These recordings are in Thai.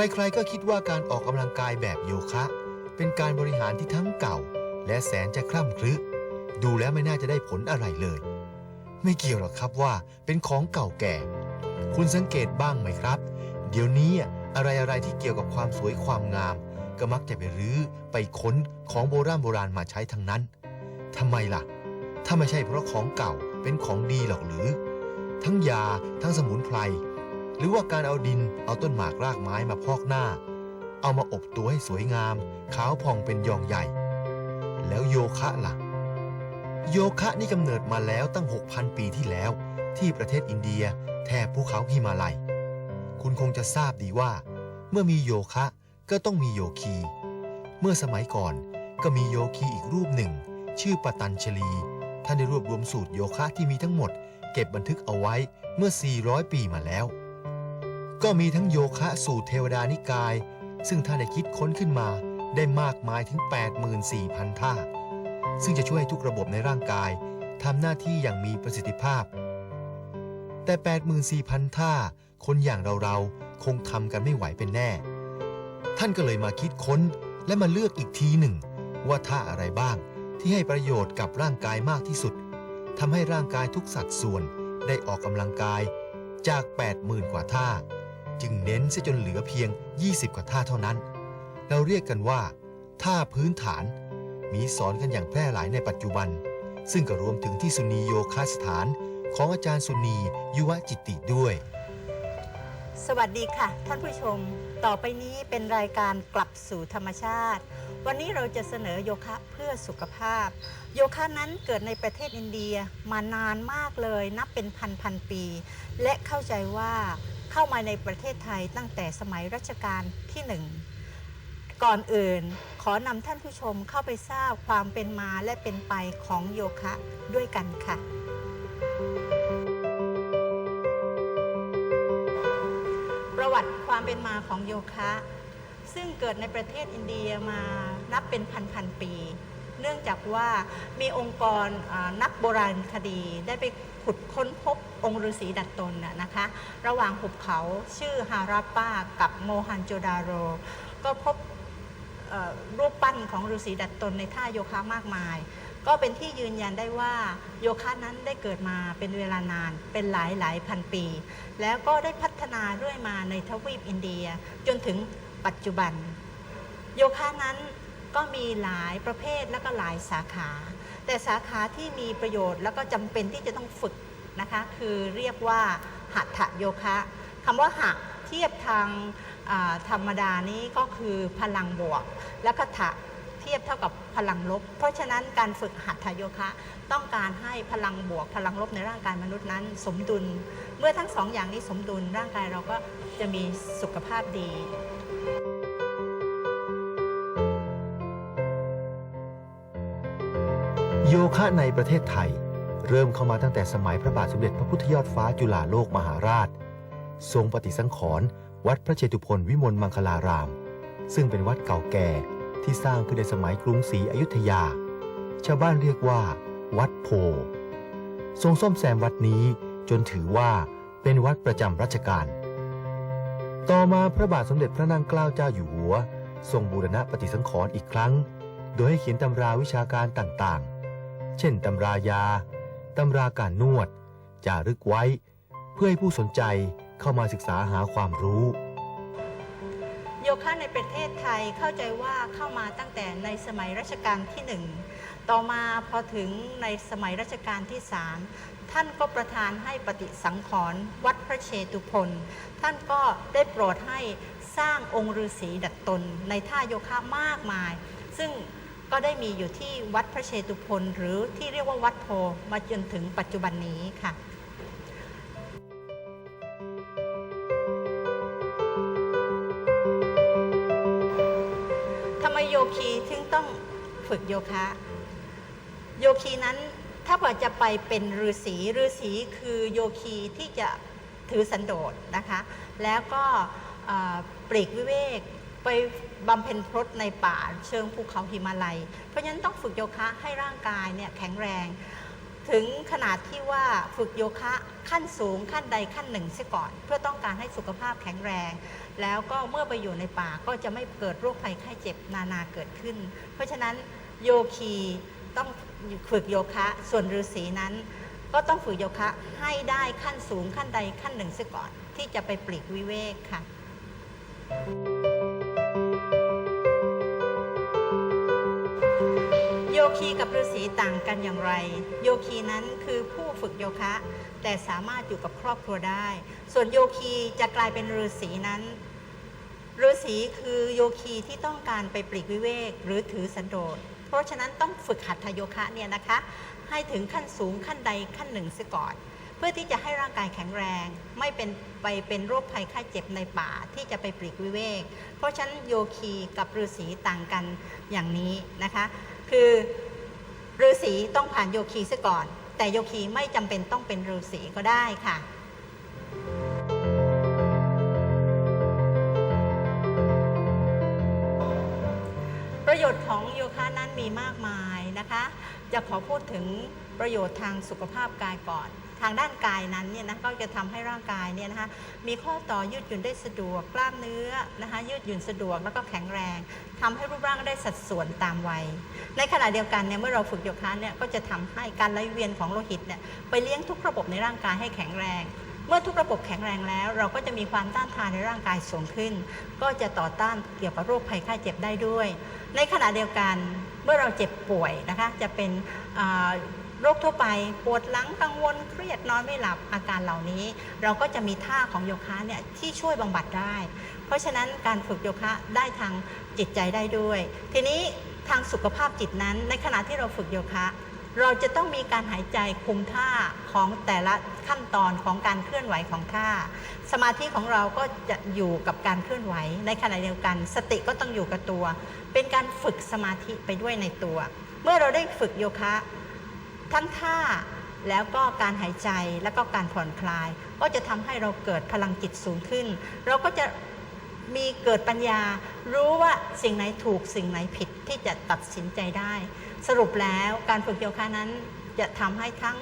ใครๆก็คิดว่าการออกกำลังกายแบบโยคะ เป็นการบริหารที่ทั้งเก่า และแสนจะคล่ำครึดูแล้วไม่น่าจะได้ผลอะไรเลย ไม่เกี่ยวหรอกครับว่าเป็นของเก่าแก่ คุณสังเกตบ้างไหมครับ เดี๋ยวนี้อะไรอะไรที่เกี่ยวกับความสวยความงาม ก็มักจะไปรื้อไปค้นของโบราณโบราณมาใช้ทั้งนั้นทำไมล่ะ ถ้าไม่ใช่เพราะของเก่าเป็นของดีหรอกหรือ ทั้งยาทั้งสมุนไพร หรือว่าการเอาดินเอาต้นหมากรากไม้มาพอกหน้า เอามาอบตัวให้สวยงาม ขาวผ่องเป็นยองใหญ่ แล้วโยคะล่ะ โยคะนี่กำเนิดมาแล้วตั้ง 6,000 ปีที่แล้ว ที่ประเทศอินเดียแถบภูเขาฮิมาลัย คุณคงจะทราบดีว่า เมื่อมีโยคะก็ต้องมีโยคี เมื่อสมัยก่อนก็มีโยคีอีกรูปหนึ่ง ชื่อปตัญชลี ท่านได้รวบรวมสูตรโยคะที่มีทั้งหมด เก็บบันทึกเอาไว้เมื่อ 400 ปีมาแล้ว ก็มีทั้งโยคะสูตรเทวดานิกาย ซึ่งท่านได้คิดค้นขึ้นมาได้มากมายถึง 84,000 ท่า ซึ่งจะช่วยให้ทุกระบบในร่างกายทำหน้าที่อย่างมีประสิทธิภาพ แต่ 84,000 ท่า คนอย่างเราๆ คงทำกันไม่ไหวเป็นแน่ ท่านก็เลยมาคิดค้นและมาเลือกอีกทีหนึ่ง ว่าท่าอะไรบ้างที่ให้ประโยชน์กับร่างกายมากที่สุดทำให้ร่างกายทุกสัดส่วนได้ออกกำลังกายจาก 80,000 กว่าท่า จึงเน้นเสียจนเหลือเพียง 20 กว่าท่าเท่านั้น เราเรียกกันว่า ท่าพื้นฐาน มีสอนกันอย่างแพร่หลายในปัจจุบัน ซึ่งก็รวมถึงที่สุนีโยคะสถานของอาจารย์สุนียุวจิตติด้วย สวัสดีค่ะ ท่านผู้ชม ต่อไปนี้เป็นรายการกลับสู่ธรรมชาติ วันนี้เราจะเสนอโยคะเพื่อสุขภาพ โยคะนั้นเกิดในประเทศอินเดียมานานมากเลย นับเป็นพันพันปี และเข้าใจว่า เข้ามาในประเทศไทยตั้งแต่สมัยรัชกาลที่หนึ่งก่อนอื่นขอนำท่านผู้ชมเข้าไปทราบความเป็นมาและเป็นไปของโยคะด้วยกันค่ะ ประวัติความเป็นมาของโยคะ ซึ่งเกิดในประเทศอินเดียมานับเป็นพันๆปี เนื่องจากว่ามีองค์กรนักโบราณคดีได้ไป ขุดค้นพบองค์ฤาษีดัดตนน่ะนะคะ ระหว่างหุบเขาชื่อฮาราปากับโมฮันโจดาโร ก็พบรูปปั้นของฤาษีดัดตนในท่าโยคะมากมาย ก็เป็นที่ยืนยันได้ว่าโยคะนั้นได้เกิดมาเป็นเวลานานเป็นหลายหลายพันปี แล้วก็ได้พัฒนาเรื่อยมาในทวีปอินเดียจนถึงปัจจุบัน โยคะนั้นก็มีหลายประเภทและก็หลายสาขา แต่สาขาที่มีประโยชน์แล้วก็จำเป็นที่จะต้องฝึกนะคะคือเรียกว่าหัตถโยคะคำว่าหัเทียบทางธรรมดานี้ก็คือพลังบวก แล้วก็ถะเทียบเท่ากับพลังลบ เพราะฉะนั้นการฝึกหัตถโยคะ ต้องการให้พลังบวก พลังลบในร่างกายมนุษย์นั้น สมดุล เมื่อทั้งสองอย่างนี้สมดุลร่างกายเราก็จะมีสุขภาพดี โยคะในประเทศไทย เริ่มเข้ามาตั้งแต่สมัยพระบาทสมเด็จพระพุทธยอดฟ้าจุฬาโลกมหาราช ทรงปฏิสังขรณ์วัดพระเชตุพนวิมลมังคลาราม ซึ่งเป็นวัดเก่าแก่ที่สร้างขึ้นในสมัยกรุงศรีอยุธยา ชาวบ้านเรียกว่า วัดโพ ทรงซ่อมแซมวัดนี้จนถือว่าเป็นวัดประจำรัชกาล ต่อมาพระบาทสมเด็จพระนางเกล้าเจ้าอยู่หัว ทรงบูรณะปฏิสังขรณ์อีกครั้ง โดยให้เขียนตำราวิชาการต่างๆ เช่นตำรายา ตำราการนวด จารึกไว้ เพื่อให้ผู้สนใจเข้ามาศึกษาหาความรู้ โยคะในประเทศไทยเข้าใจว่าเข้ามาตั้งแต่ในสมัยรัชกาลที่หนึ่งต่อมาพอถึงในสมัยรัชกาลที่สามท่านก็ประทานให้ปฏิสังขรณ์วัดพระเชตุพนท่านก็ได้โปรดให้สร้างองค์ฤาษีดัดตนในท่าโยคะมากมาย ซึ่ง ก็ได้มีอยู่ที่วัดพระเชตุพนหรือที่เรียกว่าวัดโพมาจนถึงปัจจุบันนี้ค่ะทำไมโยคีถึงต้องฝึกโยคะ โยคีนั้นถ้าเผื่อจะไปเป็นฤาษีฤาษีคือโยคีที่จะถือสันโดษนะคะ แล้วก็ปลีกวิเวก ไปบำเพ็ญพรตในป่าเชิงภูเขาหิมาลัย เพราะฉะนั้นต้องฝึกโยคะให้ร่างกายเนี่ยแข็งแรง ถึงขนาดที่ว่าฝึกโยคะขั้นสูงขั้นใดขั้นหนึ่งเสียก่อน เพื่อต้องการให้สุขภาพแข็งแรง แล้วก็เมื่อไปอยู่ในป่าก็จะไม่เกิดโรคภัยไข้เจ็บนานาเกิดขึ้น เพราะฉะนั้นโยคีต้องฝึกโยคะ ส่วนฤาษีนั้น ก็ต้องฝึกโยคะให้ได้ขั้นสูงขั้นใดขั้นหนึ่งเสียก่อน ที่จะไปปลีกวิเวกค่ะโย คีกับฤาษีต่างกันอย่างไร โยคีนั้นคือผู้ฝึกโยคะ แต่สามารถอยู่กับครอบครัวได้ ส่วนโยคีจะกลายเป็นฤาษีนั้นฤาษีคือโยคีที่ต้องการไปปลีกวิเวก หรือถือสันโดษ เพราะฉะนั้นต้องฝึกหัตถโยคะเนี่ยนะคะ ให้ถึงขั้นสูงขั้นใดขั้นหนึ่งเสียก่อน เพื่อที่จะให้ร่างกายแข็งแรง ไม่เป็นไปเป็นโรคภัยไข้เจ็บในป่าที่จะไปปลีกวิเวก เพราะฉะนั้นโยคีกับฤาษีต่างกันอย่างนี้นะคะ คือฤาษีต้องผ่านโยคีซะก่อน แต่โยคีไม่จำเป็นต้องเป็นฤาษีก็ได้ค่ะประโยชน์ของโยคะนั้นมีมากมายนะคะ จะขอพูดถึงประโยชน์ทางสุขภาพกายก่อน ทางด้านกายนั้นเนี่ยนะก็จะทำให้ร่างกายเนี่ยนะคะมีข้อต่อยืดหยุ่นได้สะดวกกล้ามเนื้อนะคะยืดหยุ่นสะดวกแล้วก็แข็งแรงทำให้รูปร่างได้สัดส่วนตามวัย ในขณะเดียวกันเนี่ยเมื่อเราฝึกโยคะเนี่ยก็จะทำให้การไหลเวียนของโลหิตเนี่ยไปเลี้ยงทุกระบบในร่างกายให้แข็งแรงเมื่อทุกระบบแข็งแรงแล้ว เราก็จะมีความต้านทานในร่างกายสูงขึ้น ก็จะต่อต้านเกี่ยวกับโรคภัยไข้เจ็บได้ด้วย ในขณะเดียวกันเมื่อเราเจ็บป่วยนะคะจะเป็น โรคทั่วไปปวดหลังกังวลเครียดนอนไม่หลับอาการเหล่านี้ เราก็จะมีท่าของโยคะเนี่ยที่ช่วยบำบัดได้ เพราะฉะนั้นการฝึกโยคะได้ทางจิตใจได้ด้วย ทีนี้ทางสุขภาพจิตนั้น ในขณะที่เราฝึกโยคะเราจะต้องมีการหายใจคุมท่าของแต่ละขั้นตอนของการเคลื่อนไหวของท่า สมาธิของเราก็จะอยู่กับการเคลื่อนไหว ในขณะเดียวกัน สติก็ต้องอยู่กับตัว เป็นการฝึกสมาธิไปด้วยในตัว เมื่อเราได้ฝึกโยคะ ทั้งท่าแล้วก็การหายใจแล้วก็การผ่อนคลาย ก็จะทำให้เราเกิดพลังจิตสูงขึ้น เราก็จะมีเกิดปัญญา รู้ว่าสิ่งไหนถูกสิ่งไหนผิดที่จะตัดสินใจได้ สรุปแล้วการฝึกโยคะนั้นจะทำให้ทั้ง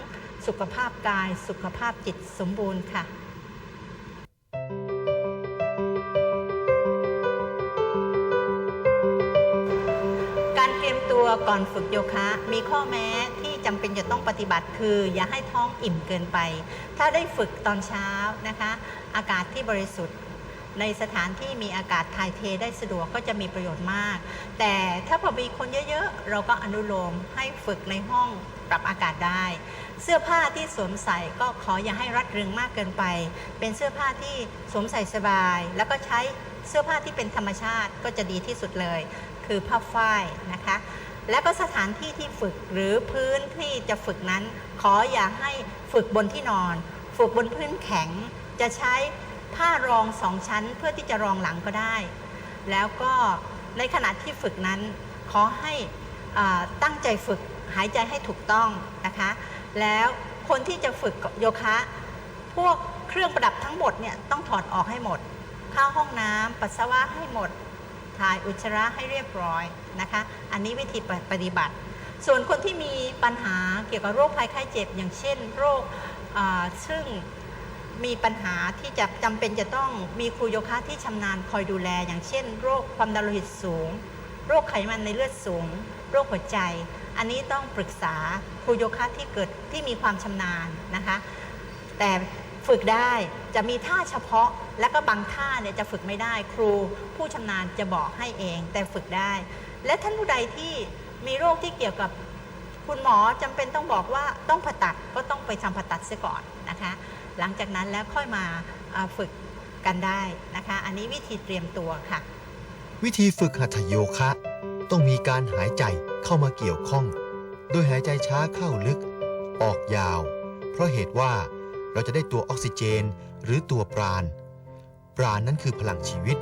สุขภาพกายสุขภาพจิตสมบูรณ์ค่ะการเตรียมตัวก่อนฝึกโยคะมีข้อแม้ที่ จำเป็นจะต้องปฏิบัติคือ อย่าให้ท้องอิ่มเกินไป ถ้าได้ฝึกตอนเช้านะคะ อากาศที่บริสุทธิ์ ในสถานที่มีอากาศถ่ายเทได้สะดวกก็จะมีประโยชน์มาก แต่ถ้าพอมีคนเยอะๆ เราก็อนุโลมให้ฝึกในห้องปรับอากาศได้ เสื้อผ้าที่สวมใส่ก็ขออย่าให้รัดรึงมากเกินไป เป็นเสื้อผ้าที่สวมใส่สบาย แล้วก็ใช้เสื้อผ้าที่เป็นธรรมชาติก็จะดีที่สุดเลย คือผ้าฝ้ายนะคะ และก็สถานที่ที่ฝึกหรือพื้นที่จะฝึกนั้น ขออย่าให้ฝึกบนที่นอน ฝึกบนพื้นแข็ง จะใช้ผ้ารองสองชั้นเพื่อที่จะรองหลังก็ได้ แล้วก็ในขณะที่ฝึกนั้น ขอให้อ่าตั้งใจฝึกหายใจให้ถูกต้องนะคะ แล้วคนที่จะฝึกโยคะ พวกเครื่องประดับทั้งหมดเนี่ยต้องถอดออกให้หมด เข้าห้องน้ำปัสสาวะให้หมด ถ่ายอุจจาระให้เรียบร้อยนะคะ อันนี้วิธีปฏิบัติ ส่วนคนที่มีปัญหาเกี่ยวกับโรคภัยไข้เจ็บ อย่างเช่น โรคซึ่งมีปัญหาที่จะจำเป็นจะต้องมีครูโยคะที่ชำนาญคอยดูแล อย่างเช่น โรคความดันโลหิตสูง โรคไขมันในเลือดสูง โรคหัวใจ อันนี้ต้องปรึกษาครูโยคะที่เกิดที่มีความชำนาญนะคะ แต่ ฝึกได้จะมีท่าเฉพาะและก็บางท่าเนี่ยจะฝึกไม่ได้ครู ผู้ชำนาญจะบอกให้เองแต่ฝึกได้ และท่านผู้ใดที่มีโรคที่เกี่ยวกับคุณหมอจำเป็นต้องบอกว่าต้องผ่าตัดก็ต้องไปทำผ่าตัดเสียก่อนนะคะ หลังจากนั้นแล้วค่อยมาอ่าฝึกกันได้นะคะ อันนี้วิธีเตรียมตัวค่ะ วิธีฝึกหัตถโยคะ ต้องมีการหายใจเข้ามาเกี่ยวข้อง โดยหายใจช้าเข้าลึก ออกยาว เพราะเหตุว่า เราจะได้ตัวออกซิเจน หรือตัวปราณ ปราณนั้นคือพลังชีวิต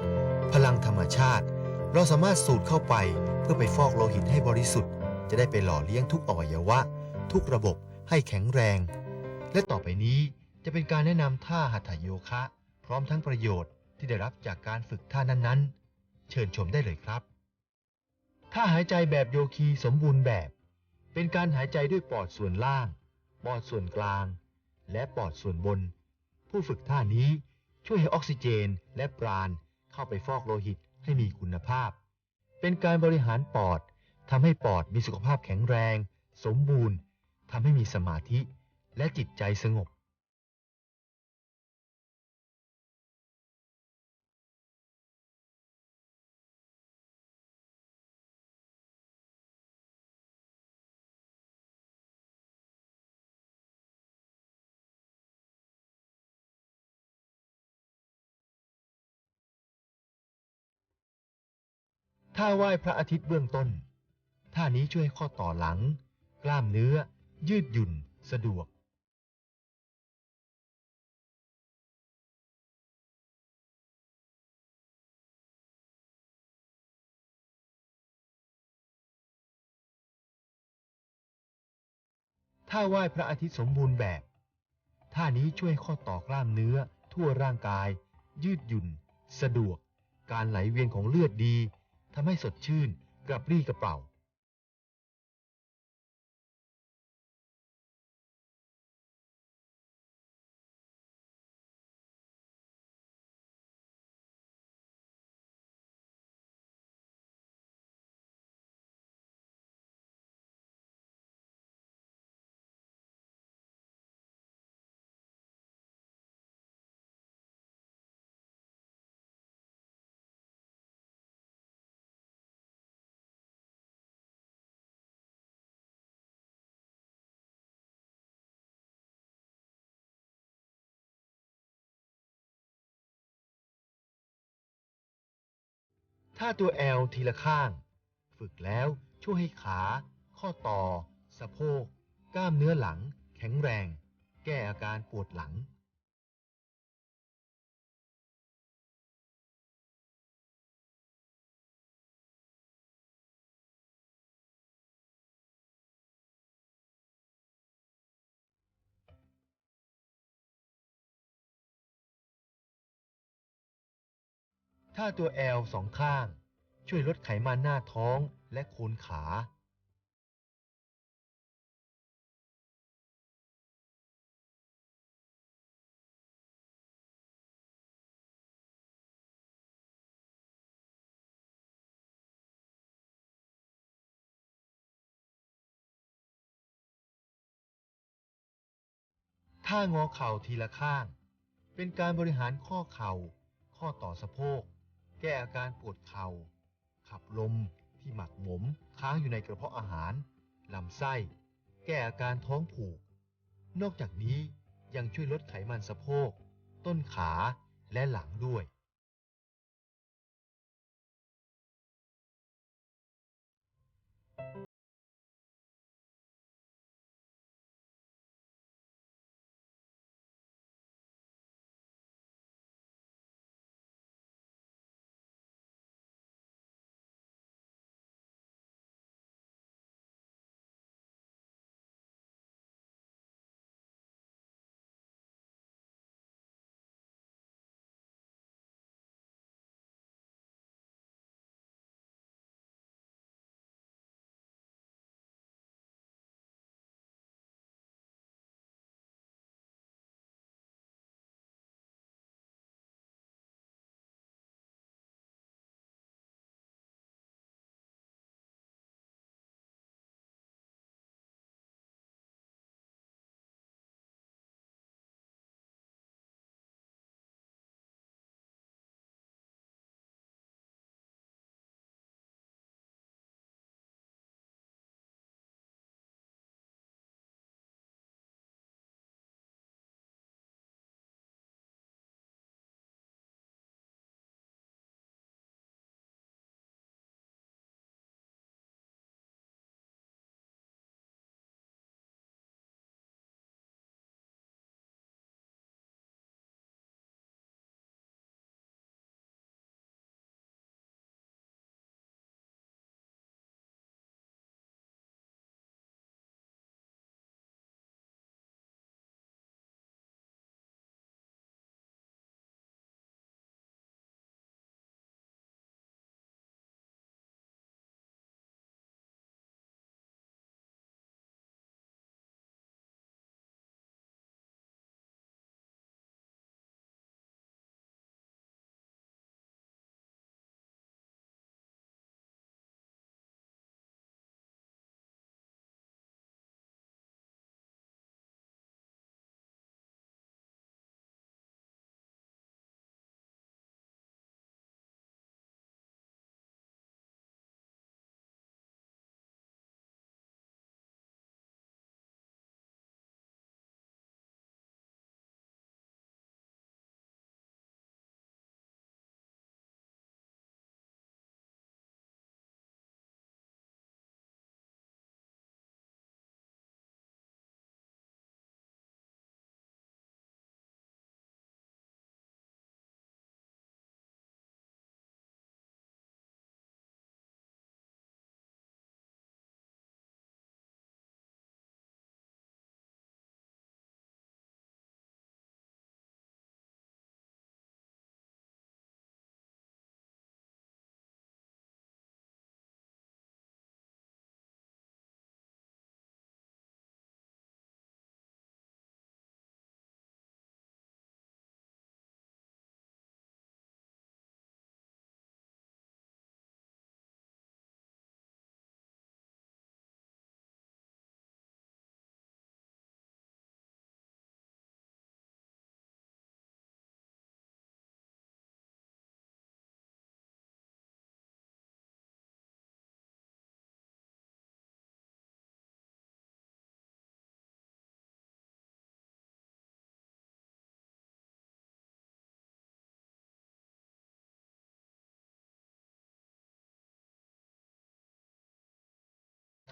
พลังธรรมชาติ เราสามารถสูดเข้าไปเพื่อไปฟอกโลหิตให้บริสุทธิ์ จะได้ไปหล่อเลี้ยงทุกอวัยวะ ทุกระบบให้แข็งแรง และต่อไปนี้จะเป็นการแนะนำท่าหัตถโยคะ พร้อมทั้งประโยชน์ที่ได้รับจากการฝึกท่านั้นๆ เชิญชมได้เลยครับถ้าหายใจแบบโยคีสมบูรณ์แบบ เป็นการหายใจด้วยปอดส่วนล่าง ปอดส่วนกลาง และปอดส่วนบน ผู้ฝึกท่านี้ช่วยให้ออกซิเจนและปราณเข้าไปฟอกโลหิตให้มีคุณภาพ เป็นการบริหารปอดทำให้ปอดมีสุขภาพแข็งแรง สมบูรณ์ทำให้มีสมาธิ และจิตใจสงบ ท่าไหว้พระอาทิตย์เบื้องต้น ท่านี้ช่วยข้อต่อหลัง กล้ามเนื้อ ยืดหยุ่น สะดวก ท่าไหว้พระอาทิตย์สมบูรณ์แบบ ท่านี้ช่วยข้อต่อกล้ามเนื้อ ทั่วร่างกาย ยืดหยุ่น สะดวก การไหลเวียนของเลือดดี ทำให้สดชื่นกระปรี้กระเป๋า ถ้าตัว L ทีละข้าง ฝึกแล้วช่วยให้ขา ข้อต่อ สะโพก กล้ามเนื้อหลัง แข็งแรง แก้อาการปวดหลัง ถ้าตัว L สองข้าง ช่วยลดไขมันหน้าท้องและโคนขาท่างอเข่าทีละข้าง เป็นการบริหารข้อเข่า ข้อต่อสะโพก แก้อาการปวดเข่า ขับลมที่หมักหมม ค้างอยู่ในกระเพาะอาหาร ลำไส้ แก้อาการท้องผูก นอกจากนี้ยังช่วยลดไขมันสะโพก ต้นขาและหลังด้วย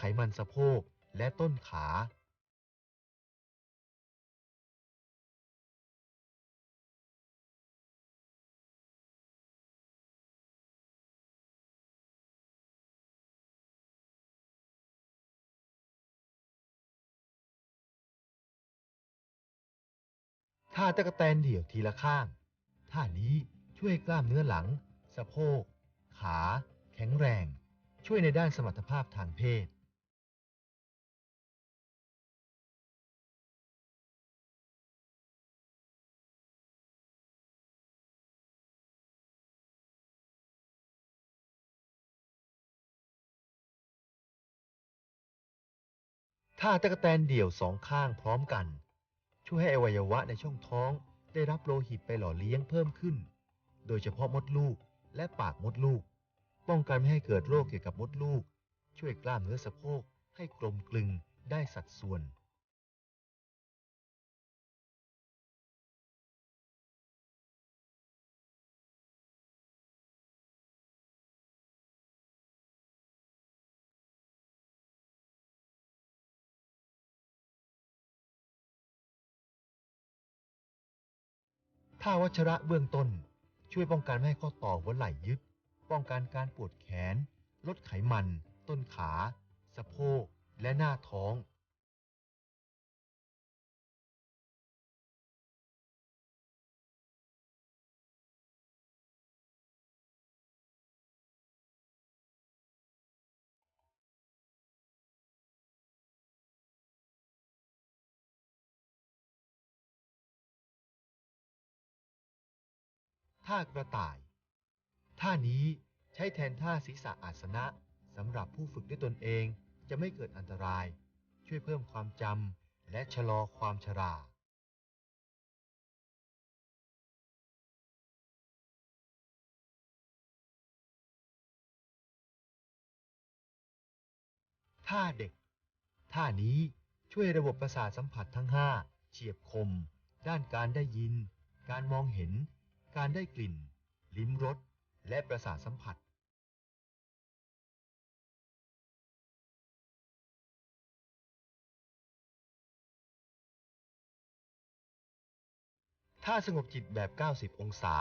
ขมันสะโพกและต้นขาท่าตะกแตนเดี่ยวทีละข้าง ท่านี้ช่วยกล้ามเนื้อหลัง สะโพก ขา แข็งแรง ช่วยในด้านสมรรถภาพทางเพศ ถ้าตะกแตนเดี่ยวสองข้างพร้อมกัน ช่วยให้อวัยวะในช่องท้องได้รับโลหิตไปหล่อเลี้ยงเพิ่มขึ้น โดยเฉพาะมดลูกและปากมดลูก ป้องกันไม่ให้เกิดโรคเกี่ยวกับมดลูก ช่วยกล้ามเนื้อสะโพกให้กลมกลึงได้สัดส่วน ท่าวัชระเบื้องต้น ช่วยป้องกันไม่ให้ข้อต่อหัวไหล่ยึด ป้องกันการปวดแขน ลดไขมัน ต้นขา สะโพก และหน้าท้อง ท่ากระต่าย ท่านี้ใช้แทนท่าศีรษะอาสนะสำหรับผู้ฝึกด้วยตนเองจะไม่เกิดอันตราย ช่วยเพิ่มความจำและชะลอความชรา ท่าเด็ก ท่านี้ช่วยระบบประสาทสัมผัสทั้ง 5 เฉียบคม ด้านการได้ยิน การมองเห็น การได้กลิ่น ลิ้มรส และประสาทสัมผัสท่าสงบจิตแบบ 90 องศา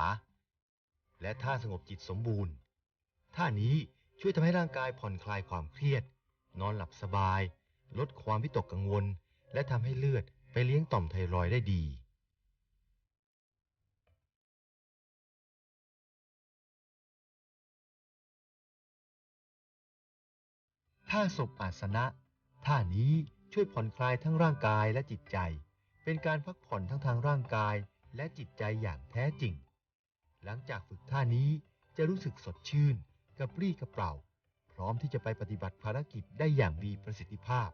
และท่าสงบจิตสมบูรณ์ ท่านี้ช่วยทำให้ร่างกายผ่อนคลายความเครียด นอนหลับสบาย ลดความวิตกกังวล และทำให้เลือดไปเลี้ยงต่อมไทรอยด์ได้ดี ท่าศพอาสนะ ท่านี้ช่วยผ่อนคลายทั้งร่างกายและจิตใจ เป็นการพักผ่อนทั้งทางร่างกายและจิตใจอย่างแท้จริง หลังจากฝึกท่านี้จะรู้สึกสดชื่น กระปรี้กระเปร่า พร้อมที่จะไปปฏิบัติภารกิจได้อย่างมีประสิทธิภาพ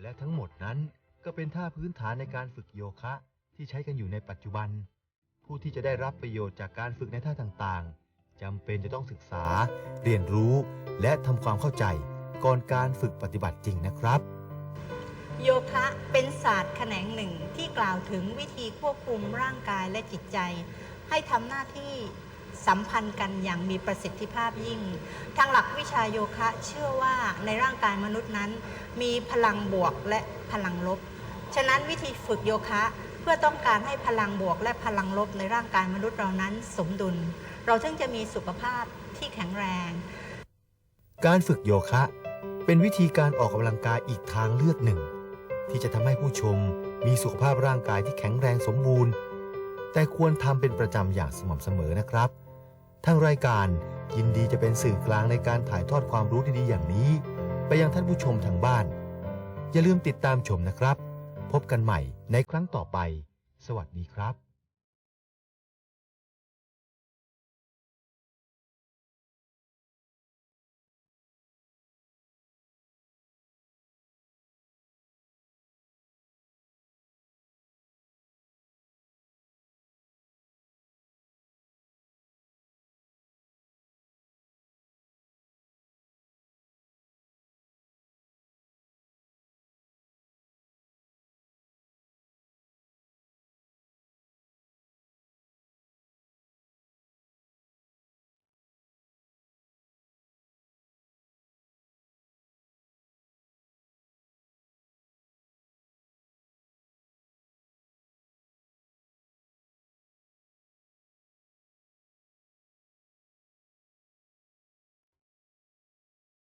และทั้งหมดนั้นก็เป็นท่าพื้นฐานในการฝึกโยคะที่ใช้กันอยู่ในปัจจุบัน ผู้ที่จะได้รับประโยชน์จากการฝึกในท่าต่างๆจำเป็นจะต้องศึกษา เรียนรู้ และทำความเข้าใจ ก่อนการฝึกปฏิบัติจริงนะครับ โยคะเป็นศาสตร์แขนงหนึ่งที่กล่าวถึงวิธีควบคุมร่างกายและจิตใจ ให้ทำหน้าที่สัมพันธ์กันอย่างมีประสิทธิภาพยิ่ง ทางหลักวิชาโยคะเชื่อว่าในร่างกายมนุษย์นั้น มีพลังบวกและพลังลบ ฉะนั้นวิธีฝึกโยคะ พื่อต้องการให้พลังบวกและพลังลบในร่างกายมนุษย์เรานั้นสมดุล เราถึงจะมีสุขภาพที่แข็งแรง การฝึกโยคะ เป็นวิธีการออกกำลังกายอีกทางเลือกหนึ่ง ที่จะทำให้ผู้ชมมีสุขภาพร่างกายที่แข็งแรงสมบูรณ์ แต่ควรทำเป็นประจำอย่างสม่ำเสมอนะครับทางรายการยินดีจะเป็นสื่อกลางในการถ่ายทอดความรู้ดีๆอย่างนี้ ไปยังท่านผู้ชมทางบ้าน อย่าลืมติดตามชมนะครับ พบกันใหม่ในครั้งต่อไป สวัสดีครับ